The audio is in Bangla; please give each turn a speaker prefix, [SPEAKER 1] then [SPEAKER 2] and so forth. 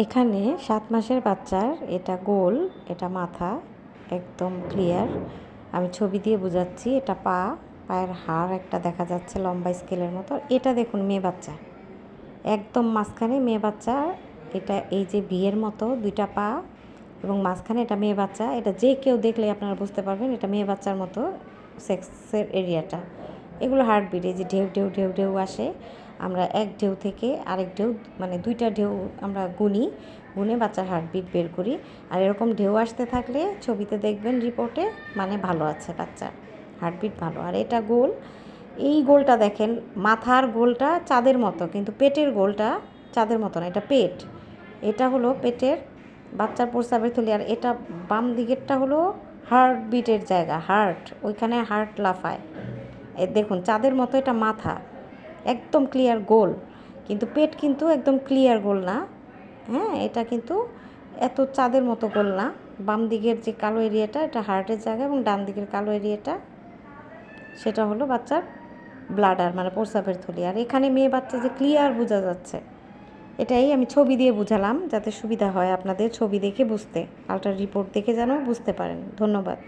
[SPEAKER 1] এখানে সাত মাসের বাচ্চার এটা গোল, এটা মাথা, একদম ক্লিয়ার আমি ছবি দিয়ে বোঝাচ্ছি, এটা পা, পায়ের হাড় একটা দেখা যাচ্ছে লম্বা স্কেলের মতো। এটা দেখুন মেয়ে বাচ্চা। একদম মাঝখানে মেয়ে বাচ্চা, এটা এই যে বিয়ের মতো দুইটা পা এবং মাঝখানে এটা মেয়ে বাচ্চা। এটা যে কেউ দেখলে আপনারা বুঝতে পারবেন, এটা মেয়ে বাচ্চার মতো সেক্সের এরিয়াটা এগুলো হার্টবিট এই যে ঢেউ ঢেউ ঢেউ ঢেউ আসে। আমরা এক ঢেউ থেকে আরেক ঢেউ মানে দুইটা ঢেউ আমরা গুনি, গুনে বাচ্চার হার্টবিট বের করি। আর এরকম ঢেউ আসতে থাকলে ছবিতে দেখবেন রিপোর্টে মানে ভালো আছে বাচ্চার হার্টবিট ভালো। আর এটা গোল, এই গোলটা দেখেন, মাথার গোলটা চাঁদের মতো, কিন্তু পেটের গোলটা চাঁদের মতো না, এটা পেট। এটা হলো পেটের বাচ্চার প্রস্রাবের থলি, আর এটা বাম দিকেরটা হলো হার্ট বিটের জায়গা, হার্ট, ওইখানে হার্ট লাফায়। এ দেখুন, চাঁদের মতো এটা মাথা। একদম ক্লিয়ার গোল কিন্তু পেট কিন্তু একদম ক্লিয়ার গোল না। হ্যাঁ এটা কিন্তু এত চাঁদের মতো গোল না। বাম দিকের যে কালো এরিয়াটা এটা হার্টের জায়গা এবং ডান দিকের কালো এরিয়াটা সেটা হলো বাচ্চার ব্লাডার মানে প্রস্রাবের থলি। আর এখানে মেয়ে বাচ্চা যে ক্লিয়ার বোঝা যাচ্ছে, এটাই আমি ছবি দিয়ে বুঝালাম, যাতে সুবিধা হয় আপনাদের ছবি দেখে বুঝতে। আলট্রা রিপোর্ট দেখে যেন বুঝতে পারেন। ধন্যবাদ।